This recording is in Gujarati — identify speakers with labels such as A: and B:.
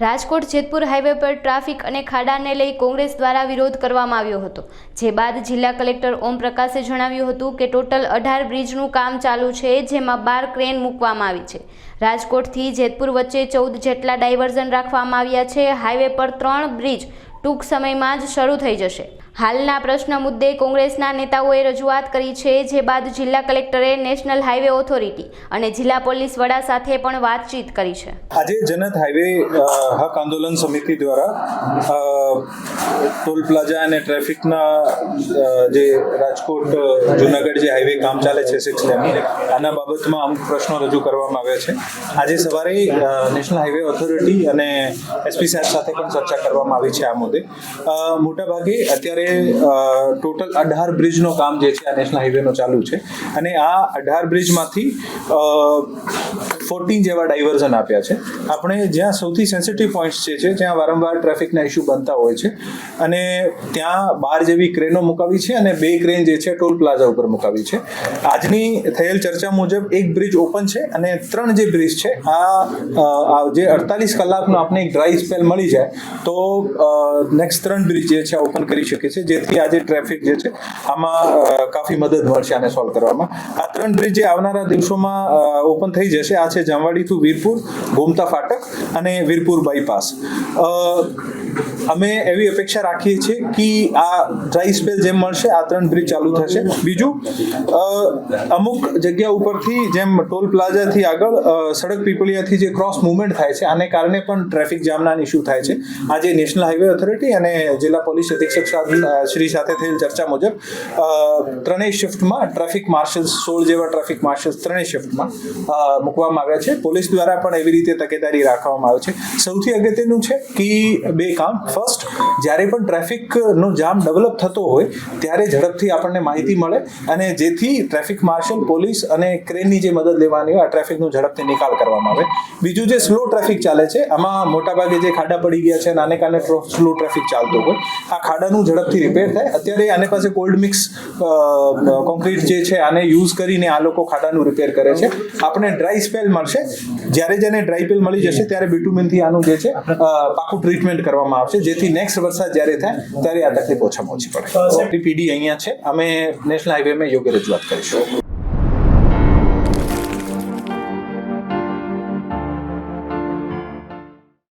A: રાજકોટ જેતપુર હાઈવે પર ટ્રાફિક અને ખાડાને લઈ કોંગ્રેસ દ્વારા વિરોધ કરવામાં આવ્યો હતો. જે બાદ જિલ્લા કલેક્ટર ઓમ પ્રકાશે જણાવ્યું હતું કે ટોટલ અઢાર બ્રિજનું કામ ચાલુ છે, જેમાં બાર ક્રેન મૂકવામાં આવી છે. રાજકોટથી જેતપુર વચ્ચે ચૌદ જેટલા ડાયવર્ઝન રાખવામાં આવ્યા છે. હાઈવે પર ત્રણ બ્રિજ ટૂંક સમયમાં જ શરૂ થઈ જશે. હાલના પ્રશ્ન મુદ્દે કોંગ્રેસના નેતાઓએ રજૂઆત કરી છે, જે બાદ જિલ્લા કલેક્ટરે નેશનલ હાઈવે ઓથોરિટી અને જિલ્લા પોલીસ વડા સાથે પણ વાતચીત કરી છે.
B: આજે જનત હાઈવે હક આંદોલન સમિતિ દ્વારા ટોલ પ્લાઝા અને ટ્રાફિકના જે રાજકોટ જુનાગઢ જે હાઈવે કામ ચાલે છે સિક્સ લેન આના બાબતમાં અમુક પ્રશ્નો રજૂ કરવામાં આવ્યા છે. આજે સવારે નેશનલ હાઈવે ઓથોરિટી અને એસપી સાહેબ સાથે પણ ચર્ચા કરવામાં આવી છે આ મુદ્દે. મોટાભાગે અત્યારે ટોટલ અઢાર બ્રિજનું કામ જે છે આ નેશનલ હાઈવેનો ચાલુ છે. અને આ અઢાર બ્રિજમાંથી ફોર્ટીન જેવા ડાયવર્ઝન આપ્યા છે. આપણે જ્યાં સૌથી સેન્સિટિવ પોઈન્ટ્સ જે છે જ્યાં વારંવાર ટ્રાફિકના ઇસ્યુ બનતા હોય છે. અને ત્યાં બાર જેવી ક્રેનો મુકાવી છે અને બે ક્રેન જે છે ટોલ પ્લાઝા ઉપર મુકાવી છે. આજની થયેલ ચર્ચા મુજબ એક બ્રિજ ઓપન છે અને ત્રણ જે બ્રિજ છે, આ જે અડતાલીસ કલાકનો આપણે એક ડ્રાય સ્પેલ મળી જાય, તો નેક્સ્ટ ત્રણ બ્રિજ જે છે ઓપન કરી શકે છે. જેથી આજે ટ્રાફિક જે છે, આમાં કાફી મદદ મળશે આને સોલ્વ કરવામાં. આ ત્રણ બ્રિજ જે આવનારા દિવસોમાં ઓપન થઈ જશે. આ છે જામવાડી ટુ વીરપુર, ગોમતા ફાટક અને વીરપુર બાયપાસ અમે એવી અપેક્ષા રાખીએ છીએ કે આ ડ્રાય સ્પેલ જેમ મળશે, આ ત્રણ બ્રિજ ચાલુ થશે. બીજું અમુક જગ્યા ઉપરથી જેમ ટોલ પ્લાઝાથી આગળ સડક પીપળિયાથી જે ક્રોસ મુવમેન્ટ થાય છે, આને કારણે પણ ટ્રાફિક જામના ઇસ્યુ થાય છે. આજે નેશનલ હાઈવે ઓથોરિટી અને જિલ્લા પોલીસ અધિક્ષક શ્રી સાથે થયેલ ચર્ચા મુજબ ત્રણેય શિફ્ટમાં ટ્રાફિક માર્શલ્સ સોળ જેવા ટ્રાફિક માર્શલ્સ ત્રણેય શિફ્ટમાં મૂકવામાં મૂકવામાં આવ્યા છે. પોલીસ દ્વારા પણ એવી રીતે તકેદારી રાખવામાં આવે છે. સૌથી અગત્યનું છે કે બે કામ. ફર્સ્ટ જ્યારે પણ ટ્રાફિકનો જામ ડેવલપ થતો હોય, ત્યારે ઝડપથી આપણને માહિતી મળે અને જેથી ટ્રાફિક માર્શલ, પોલીસ અને ક્રેનની જે મદદ લેવાની હોય, આ ટ્રાફિકનો ઝડપથી નિકાલ કરવામાં આવે. બીજું જે સ્લો ટ્રાફિક ચાલે છે, આમાં મોટાભાગે જે ખાડા પડી ગયા છે, નાને કારણે સ્લો ટ્રાફિક ચાલતો હોય, આ ખાડાનું ઝડપથી રિપેર થાય. અત્યારે આને પાસે કોલ્ડ મિક્સ કોન્ક્રીટ જે છે, આને યુઝ કરીને આ લોકો ખાડાનું રિપેર કરે છે. આપણે ડ્રાય સ્પેલ મળશે. જ્યારે જેને ડ્રાય પિલ મળી જશે ત્યારે બિટુમિનથી આનું જે છે પાકું ટ્રીટમેન્ટ કરવામાં આવશે. જેથી નેક્સ્ટ વરસાદ જ્યારે થાય ત્યારે આ તકલીફ ઓછામાં ઓછી પડે. પીડી અહીંયા છે. અમે નેશનલ હાઈવેમાં યોગ્ય રજૂઆત કરીશું.